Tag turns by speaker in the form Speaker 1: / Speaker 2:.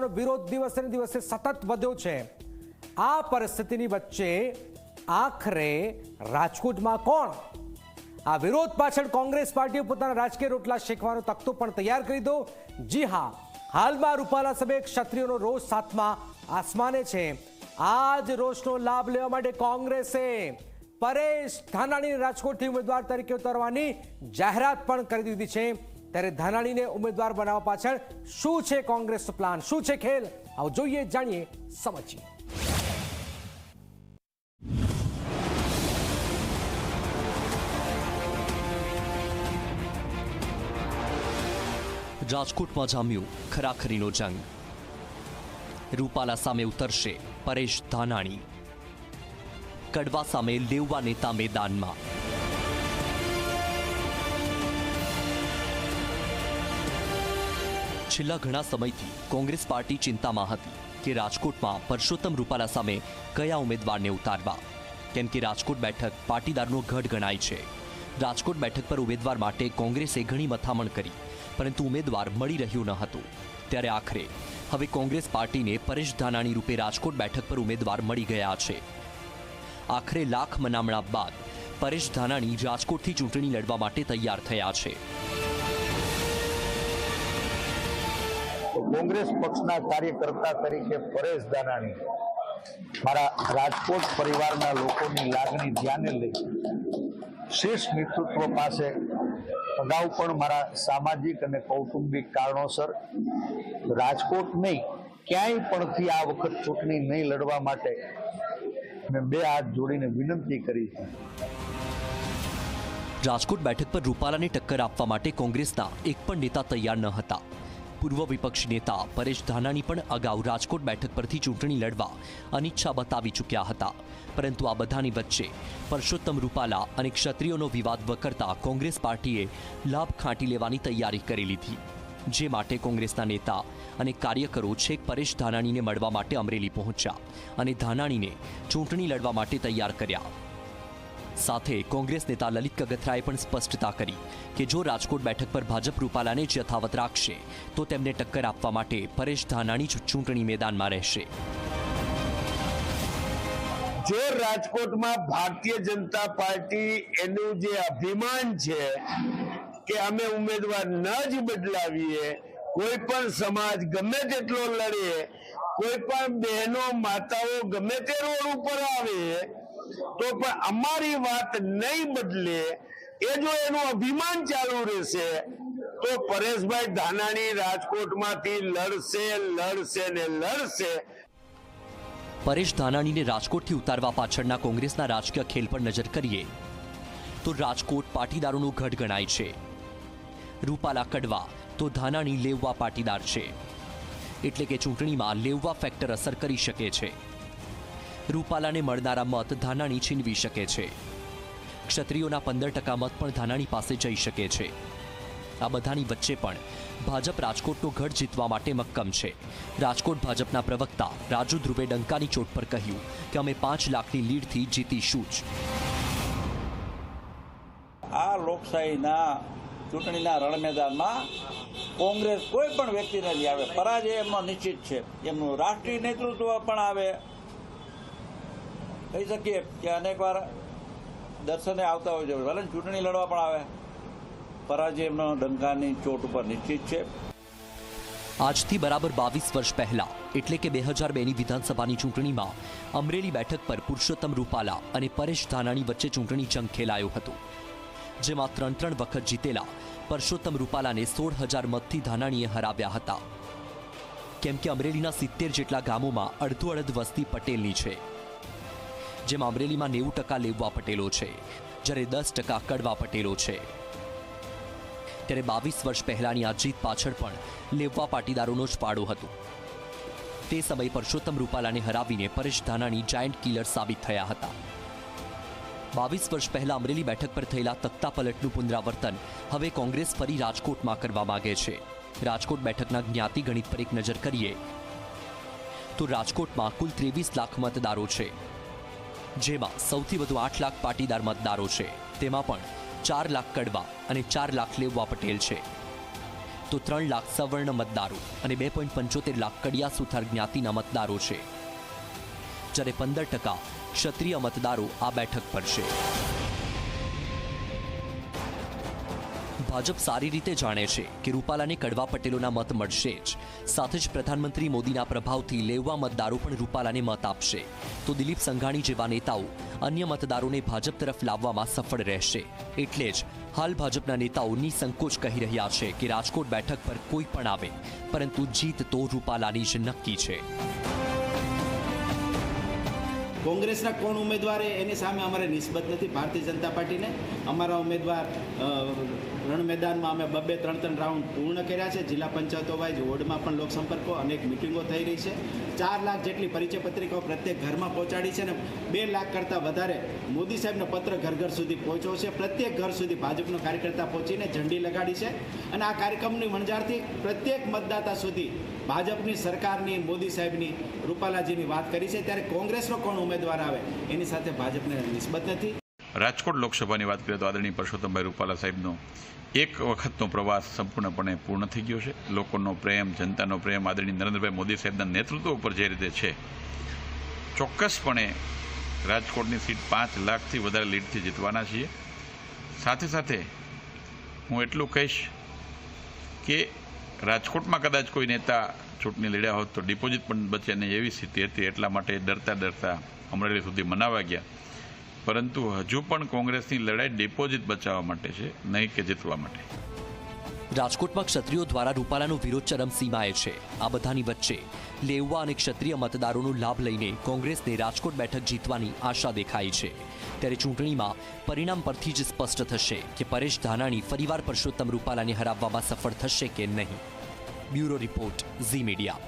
Speaker 1: રૂપાલાનો વિરોધ દિવસે દિવસે સતત વધ્યો છે. આ પરિસ્થિતિની વચ્ચે આખરે રાજકોટમાં કોણ? આ વિરોધ પાછળ કોંગ્રેસ પાર્ટીએ પોતાના રાજકીય રોટલા શેકવાનો તખતો પણ તૈયાર કરી દો. જી હા, હાલમાં રૂપાલા સામે ક્ષત્રિયોનો રોષ સાતમા આસમાને છે. આ જ રોષનો લાભ લેવા માટે કોંગ્રેસે પરેશ ધાનાણી રાજકોટથી ઉમેદવાર તરીકે ઉતરવાની જાહેરાત પણ કરી દીધી છે. ત્યારે ધાનાણીને ઉમેદવાર બનાવવા પાછળ શું છે કોંગ્રેસનો પ્લાન? શું છે ખેલ? આવો જોઈએ, જાણીએ, સમજીએ.
Speaker 2: રાજકોટમાં જામ્યું ખરાખરીનો જંગ. રૂપાલા સામે ઉતરશે પરેશ ધાનાણી. કડવા સામે લેવવા નેતા મેદાનમાં. છેલ્લા ઘણા સમયથી કોંગ્રેસ પાર્ટી ચિંતામાં હતી કે રાજકોટમાં પરસોત્તમ રૂપાલા સામે કયા ઉમેદવારને ઉતારવા? કેમ કે રાજકોટ બેઠક પાટીદારનો ગઢ ગણાય છે. રાજકોટ બેઠક પર ઉમેદવાર માટે કોંગ્રેસે ઘણી મથામણ કરી, પરંતુ ઉમેદવાર મળી રહ્યું ન હતું. ત્યારે આખરે હવે કોંગ્રેસ પાર્ટીને પરેશ ધાનાણી રૂપે રાજકોટ બેઠક પર ઉમેદવાર મળી ગયા છે. આખરે લાખ મનામણા બાદ પરેશ ધાનાણી રાજકોટથી ચૂંટણી લડવા માટે તૈયાર થયા છે.
Speaker 3: કોંગ્રેસ પક્ષના કાર્યકર્તા તરીકે પરેશ દાનાણી મારા રાજકોટ પરિવારના લોકોની લાગણી ધ્યાને લઈ શીર્ષ નેતૃત્વ પાસે અગાઉ પણ મારા સામાજિક અને કૌટુંબિક કારણોસર રાજકોટ નહીં, ક્યાંય પણથી આ વખત ચૂંટણી નહીં લડવા માટે મેં બે હાથ જોડીને વિનંતી કરી છે.
Speaker 2: રાજકોટ બેઠક પર રૂપાલાને ટક્કર આપવા માટે કોંગ્રેસના એક પણ નેતા તૈયાર ન હતા. પૂર્વ વિપક્ષ નેતા પરેશ ધાનાણી પણ અગાઉ રાજકોટ બેઠક પરથી ચૂંટણી લડવા અનિચ્છા બતાવી ચૂક્યા હતા. પરંતુ આ બધાની વચ્ચે પરસોત્તમ રૂપાલા અને ક્ષત્રિયોનો વિવાદ વકરતા કોંગ્રેસ પાર્ટીએ લાભ ખાંટી લેવાની તૈયારી કરી લીધી. જે માટે કોંગ્રેસના નેતા અને કાર્યકરો છેક પરેશ ધાનાણીને મળવા માટે અમરેલી પહોંચ્યા અને ધાનાણીને ચૂંટણી લડવા માટે તૈયાર કર્યા. સાથે કોંગ્રેસ નેતા લલિત કગથરાએ પણ સ્પષ્ટતા કરી કે જો રાજકોટ બેઠક પર ભાજપ રૂપાલાને યથાવત રાખશે, તો તેમને ટક્કર આપવા માટે પરેશ ધાનાણી ચૂંટણી મેદાનમાં રહેશે.
Speaker 4: જે રાજકોટમાં ભારતીય જનતા પાર્ટી એનું જે અભિમાન છે કે અમે ઉમેદવાર ન જ બદલાવીએ, કોઈ પણ સમાજ ગમે તેટલો લડે, કોઈ પણ બહેનો, માતાઓ ગમે તે રોડ ઉપર આવે તો પણ અમારી વાત નહીં બદલે એ જો એનું અભિમાન ચાલુ રહેશે, તો પરેશભાઈ ધાનાણી રાજકોટમાંથી લડશે લડશે ને લડશે.
Speaker 2: પરેશ ધાનાણીને રાજકોટથી ઉતારવા પાછળના કોંગ્રેસના રાજકીય ખેલ પર નજર કરીએ, તો રાજકોટ પાટીદારોનું ગઢ ગણાય છે. રૂપાલા કડવા, તો ધાનાણી લેવવા પાટીદાર છે. એટલે કે ચૂંટણીમાં લેવવા ફેક્ટર અસર કરી શકે છે. રૂપાલાને મળનારા મત ધાનાણી છીનવી શકે છે. ક્ષત્રિયોના પંદર ટકા મત પણ ધાનાણી પાસે જઈ શકે છે. આ બધાની વચ્ચે પણ ભાજપ રાજકોટનો ગઢ જીતવા માટે મક્કમ છે. રાજકોટ ભાજપના પ્રવક્તા રાજુ ધ્રુવે ડંકાની ચોટ પર કહ્યું કે અમે પાંચ લાખની લીડથી જીતીશું જ.
Speaker 5: આ લોકશાહીના ચૂંટણીના રણ મેદાનમાં કોંગ્રેસ કોઈ પણ વ્યક્તિને લઈ આવે. પરાજય એમનો નિશ્ચિત છે. એમનું રાષ્ટ્રીય નેતૃત્વ પણ આવે. કહી શકીએ કે અનેકવાર દર્શને આવતા હોય છે. ભલે ચૂંટણી લડવા પણ આવે. પરાજય એમનો ડંકાની ચોટ ઉપર નિશ્ચિત છે.
Speaker 2: આજથી બરાબર બાવીસ વર્ષ પહેલા, એટલે કે બે હજાર બેની વિધાનસભાની ચૂંટણીમાં, અમરેલી બેઠક પર પુરુષોત્તમ રૂપાલા અને પરેશ ધાનાણી વચ્ચે ચૂંટણી જંગ ખેલાયો હતો. જેમાં ત્રણ ત્રણ વખત જીતેલા પરસોત્તમ રૂપાલાને સોળ હજાર મતથી ધાનાણીએ હરાવ્યા હતા. કેમ કે અમરેલીના સિત્તેર જેટલા ગામોમાં અડધો અડધ વસ્તી પટેલની છે. જેમાં અમરેલીમાં નેવું ટકા લેવવા પટેલો છે, જ્યારે દસ ટકા કડવા પટેલો છે. ત્યારે બાવીસ વર્ષ પહેલાની આ જીત પાછળ પણ લેવવા પાટીદારોનો જ પાડો હતો. તે સમયે પરસોત્તમ રૂપાલાને હરાવીને પરેશ ધાનાણી જાયન્ટ કિલર સાબિત થયા હતા. બાવીસ વર્ષ પહેલા અમરેલી બેઠક પર થયેલા તખ્તા પલટનું પુનરાવર્તન હવે કોંગ્રેસ ફરી રાજકોટમાં કરવા માંગે છે. રાજકોટ બેઠકના જ્ઞાતિ ગણિત પર એક નજર કરીએ તો રાજકોટમાં કુલ ત્રેવીસ લાખ મતદારો છે. જેમાં સૌથી વધુ આઠ લાખ પાટીદાર મતદારો છે. તેમાં પણ ચાર લાખ કડવા અને ચાર લાખ લેવવા પટેલ છે. તો ત્રણ લાખ સવર્ણ મતદારો અને બે પોઈન્ટ પંચોતેર લાખ કડિયા સુથાર જ્ઞાતિના મતદારો છે. જ્યારે પંદર ટકા ક્ષત્રિય મતદારો આ બેઠક પર છે. ભાજપ સારી રીતે જાણે છે કે રૂપાલાને કડવા પટેલોના મત મળશે જ. સાથે જ પ્રધાનમંત્રી મોદીના પ્રભાવથી લેવા મતદારો પણ રૂપાલાને મત આપશે. તો દિલીપ સંઘાણી જેવા નેતાઓ અન્ય મતદારોને ભાજપ તરફ લાવવામાં સફળ રહેશે. એટલે જ હાલ ભાજપના નેતાઓ નિસંકોચ કહી રહ્યા છે કે રાજકોટ બેઠક પર કોઈ પણ આવે, પરંતુ જીત તો રૂપાલાની જ નક્કી છે.
Speaker 6: કોંગ્રેસના કોણ ઉમેદવાર એની સામે અમારે નિસ્બત નથી. ભારતીય જનતા પાર્ટીને અમારા ઉમેદવાર રણ મેદાનમાં અમે બબ્બે ત્રણ ત્રણ રાઉન્ડ પૂર્ણ કર્યા છે. જિલ્લા પંચાયતો વાઇઝ વોર્ડમાં પણ લોકસંપર્કો, અનેક મિટિંગો થઈ રહી છે. ચાર લાખ જેટલી પરિચય પત્રિકાઓ પ્રત્યેક ઘરમાં પહોંચાડી છે અને બે લાખ કરતાં વધારે મોદી સાહેબનો પત્ર ઘર ઘર સુધી પહોંચ્યો છે. પ્રત્યેક ઘર સુધી ભાજપનો કાર્યકર્તા પહોંચીને ઝંડી લગાડી છે અને આ કાર્યક્રમની વણઝારથી પ્રત્યેક મતદાતા સુધી ભાજપની સરકારની, મોદી સાહેબની, રૂપાલાજીની વાત કરી છે. ત્યારે કોંગ્રેસનો કોણ ઉમેદવાર આવે? એની સાથે ભાજપને નિસ્બત નથી.
Speaker 7: રાજકોટ લોકસભાની વાત કરીએ તો આદરણીય પરસોત્તમભાઈ રૂપાલા સાહેબનો એક વખતનો પ્રવાસ સંપૂર્ણપણે પૂર્ણ થઈ ગયો છે. લોકોનો પ્રેમ, જનતાનો પ્રેમ, આદરણીય નરેન્દ્રભાઈ મોદી સાહેબના નેતૃત્વ ઉપર જે રીતે છે, ચોક્કસપણે રાજકોટની સીટ પાંચ લાખથી વધારે લીડથી જીતવાના છીએ. સાથે સાથે હું એટલું કહીશ કે રાજકોટમાં કદાચ કોઈ નેતા ચૂંટણી લડ્યા હોત તો ડિપોઝિટ પણ બચે નહીં એવી સ્થિતિ હતી. એટલા માટે ડરતા ડરતા અમરેલી સુધી મનાવા ગયા. પરંતુ હજુ પણ કોંગ્રેસની લડાઈ ડિપોઝિટ બચાવવા માટે છે, નહીં કે જીતવા માટે.
Speaker 2: રાજકોટમાં ક્ષત્રિયો દ્વારા રૂપાલાનો વિરોધ ચરમસીમાએ છે. આ બધાની વચ્ચે લેવવા અને ક્ષત્રિય મતદારોનો લાભ લઈને કોંગ્રેસને રાજકોટ બેઠક જીતવાની આશા દેખાઈ છે. ત્યારે ચૂંટણીમાં પરિણામ પરથી જ સ્પષ્ટ થશે કે પરેશ ધાનાણી ફરીવાર પરસોત્તમ રૂપાલાને હરાવવામાં સફળ થશે કે નહીં. Bureau report, Zee media.